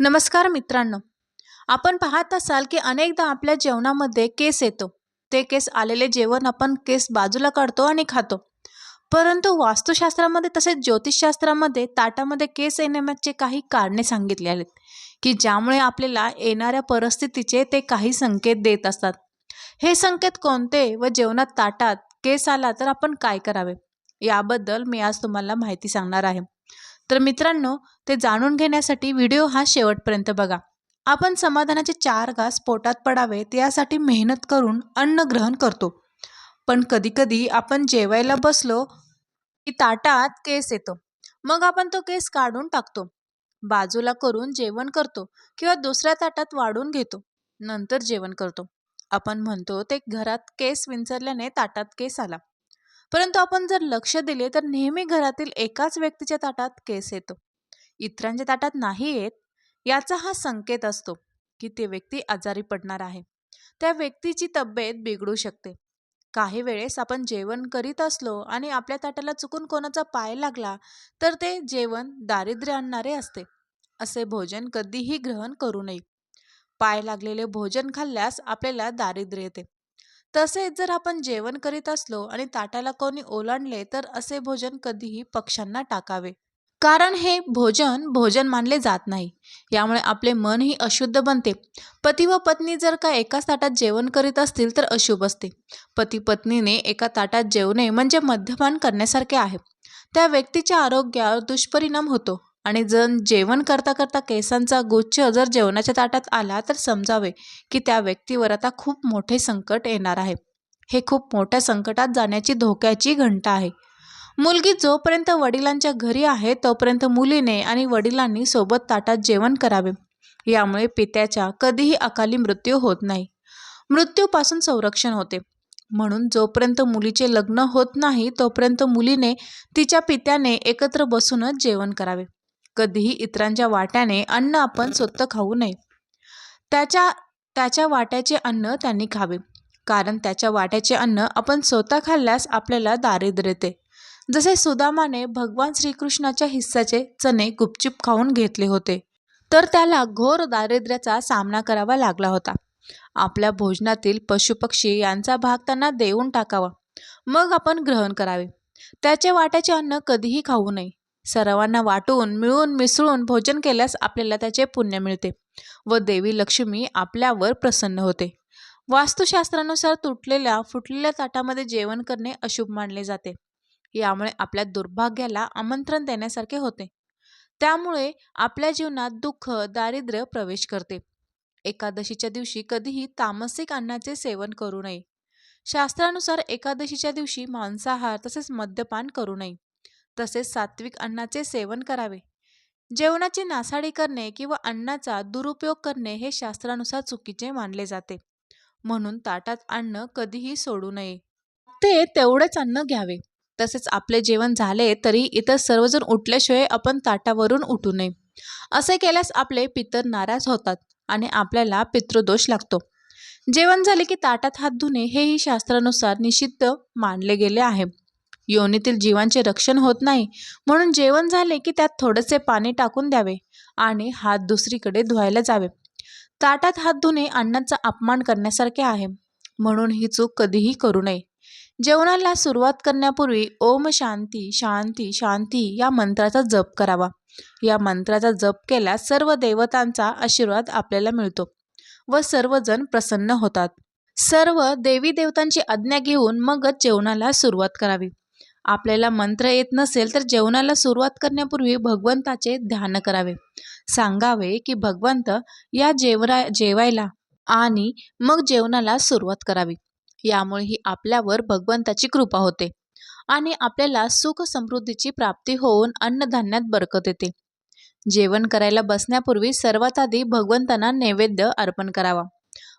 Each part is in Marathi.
नमस्कार मित्रांनो. आपण पाहत असाल की अनेकदा आपल्या जेवणामध्ये केस येतो. ते केस आलेले जेवण आपण केस बाजूला काढतो आणि खातो. परंतु वास्तुशास्त्रामध्ये तसेच ज्योतिषशास्त्रामध्ये ताटामध्ये केस येण्याचे काही कारणे सांगितले आहेत की ज्यामुळे आपल्याला येणाऱ्या परिस्थितीचे ते काही संकेत देत असतात. हे संकेत कोणते व जेवणात ताटात केस आला तर आपण काय करावे? याबद्दल मी आज तुम्हाला माहिती सांगणार आहे. तर मित्रांनो ते जाणून घेण्यासाठी व्हिडिओ हा शेवटपर्यंत बघा. आपण समाधानाचे चार घास पोटात पडावेत यासाठी मेहनत करून अन्न ग्रहण करतो. पण कधीकधी आपण जेवायला बसलो की ताटात केस येतो. मग आपण तो केस काढून टाकतो. बाजूला करून जेवण करतो किंवा दुसऱ्या ताटात वाढून घेतो. नंतर जेवण करतो. आपण म्हणतो ते घरात केस विंचरल्याने ताटात केस आला. परंतु आपण जर लक्ष दिले तर नेहमी घरातील एकाच व्यक्तीच्या ताटात केस येतो. इतरांच्या ताटात नाही येत याचा हा संकेत असतो की ते व्यक्ती आजारी पडणार आहे. त्या व्यक्तीची तब्येत बिघडू शकते. काही वेळेस आपण जेवण करीत असलो आणि आपल्या ताटाला चुकून कोणाचा पाय लागला तर ते जेवण दारिद्र्य आणणारे असते. असे भोजन कधीही ग्रहण करू नये. पाय लागलेले भोजन खाल्ल्यास आपल्याला दारिद्र्य येते. तसेच जर आपण जेवण करीत असलो आणि ताटाला कोणी ओलांडले तर असे भोजन कधीही पक्ष्यांना टाकावे. कारण हे भोजन भोजन मानले जात नाही. यामुळे आपले मनही अशुद्ध बनते. पती व पत्नी जर का एकाच ताटात जेवण करीत असतील तर अशुभ असते. पती पत्नीने एका ताटात जेवणे म्हणजे मद्यपान करण्यासारखे आहे. त्या व्यक्तीच्या आरोग्यावर दुष्परिणाम होतो. आणि जर जेवण करता करता केसांचा गुच्छ जर जेवणाच्या ताटात आला तर समजावे की त्या व्यक्तीवर आता खूप मोठे संकट येणार आहे. हे खूप मोठ्या संकटात जाण्याची धोक्याची घंटा आहे. मुलगी जोपर्यंत वडिलांच्या घरी आहे तोपर्यंत मुलीने आणि वडिलांनी सोबत ताटात जेवण करावे. यामुळे पित्याच्या कधीही अकाली मृत्यू होत नाही. मृत्यूपासून संरक्षण होते. म्हणून जोपर्यंत मुलीचे लग्न होत नाही तोपर्यंत मुलीने तिच्या पित्याने एकत्र बसूनच जेवण करावे. कधीही इतरांच्या वाट्याने अन्न आपण स्वतः खाऊ नये. त्याच्या त्याच्या वाट्याचे अन्न त्यांनी खावे. कारण त्याच्या वाट्याचे अन्न आपण स्वतः खाल्ल्यास आपल्याला दारिद्र्य येते. जसे सुदामाने भगवान श्रीकृष्णाच्या हिस्साचे चणे गुपचूप खाऊन घेतले होते तर त्याला घोर दारिद्र्याचा सामना करावा लागला होता. आपल्या भोजनातील पशुपक्षी यांचा भाग त्यांना देऊन टाकावा. मग आपण ग्रहण करावे. त्याचे वाट्याचे अन्न कधीही खाऊ नये. सर्वांना वाटून मिळून मिसळून भोजन केल्यास आपल्याला त्याचे पुण्य मिळते व देवी लक्ष्मी आपल्यावर प्रसन्न होते. वास्तुशास्त्रानुसार तुटलेल्या फुटलेल्या ताटामध्ये जेवण करणे अशुभ मानले जाते. यामुळे आपल्या दुर्भाग्याला आमंत्रण देण्यासारखे होते. त्यामुळे आपल्या जीवनात दुःख दारिद्र्य प्रवेश करते. एकादशीच्या दिवशी कधीही तामसिक अन्नाचे सेवन करू नये. शास्त्रानुसार एकादशीच्या दिवशी मांसाहार तसेच मद्यपान करू नये. तसेच सात्विक अन्नाचे सेवन करावे. जेवणाची नासाडी करणे किंवा अन्नाचा दुरुपयोग करणे हे शास्त्रानुसार चुकीचे मानले जाते. म्हणून ताटात अन्न कधीही सोडू नये. ते तेवढेच अन्न घ्यावे. तसेच आपले जेवण झाले तरी इतर सर्वजण उठल्याशिवाय आपण ताटावरून उठू नये. असे केल्यास आपले पितर नाराज होतात आणि आपल्याला पितृदोष लागतो. जेवण झाले की ताटात हात धुणे हेही शास्त्रानुसार निषिद्ध मानले गेले आहे. योनीतील जीवांचे रक्षण होत नाही. म्हणून जेवण झाले की त्यात थोडेसे पाणी टाकून द्यावे आणि हात दुसरीकडे धुवायला जावे. ताटात हात धुणे अन्नाचा अपमान करण्यासारखे आहे. म्हणून ही चूक कधीही करू नये. जेवणाला सुरुवात करण्यापूर्वी ओम शांती शांती शांती या मंत्राचा जप करावा. या मंत्राचा जप केल्यास सर्व देवतांचा आशीर्वाद आपल्याला मिळतो व सर्वजण प्रसन्न होतात. सर्व देवी देवतांची आज्ञा घेऊन मगच जेवणाला सुरुवात करावी. आपल्याला मंत्र येत नसेल तर जेवणाला सुरुवात करण्यापूर्वी भगवंताचे ध्यान करावे. सांगावे की भगवंत या जेवरा जेवायला आणि मग जेवणाला सुरुवात करावी. यामुळे ही आपल्यावर भगवंताची कृपा होते आणि आपल्याला सुख समृद्धीची प्राप्ती होऊन अन्नधान्यात बरकत येते. जेवण करायला बसण्यापूर्वी सर्वात आधी भगवंतांना नैवेद्य अर्पण करावा.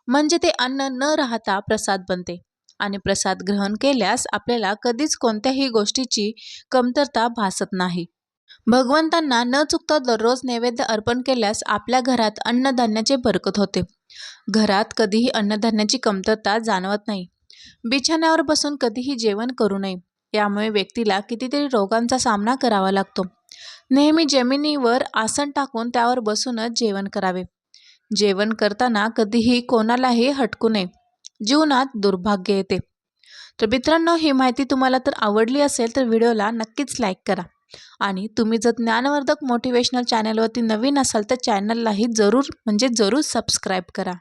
म्हणजे ते अन्न न राहता प्रसाद बनते. आणि प्रसाद ग्रहण केल्यास आपल्याला कधीच कोणत्याही गोष्टीची कमतरता भासत नाही. भगवंतांना न चुकता दररोज नैवेद्य अर्पण केल्यास आपल्या घरात अन्नधान्याचे बरकत होते. घरात कधीही अन्नधान्याची कमतरता जाणवत नाही. बिछाण्यावर बसून कधीही जेवण करू नये. यामुळे व्यक्तीला कितीतरी रोगांचा सामना करावा लागतो. नेहमी जमिनीवर आसन टाकून त्यावर बसूनच जेवण करावे. जेवण करताना कधीही कोणालाही हटकू नये. जीवनात दुर्भाग्य येते. तर मित्रांनो ही माहिती तुम्हाला तर आवडली असेल तर व्हिडिओला नक्कीच लाईक करा. आणि तुम्ही जर ज्ञानवर्धक मोटिवेशनल चॅनलवरती नवीन असाल तर चॅनललाही जरूर म्हणजे जरूर सबस्क्राईब करा.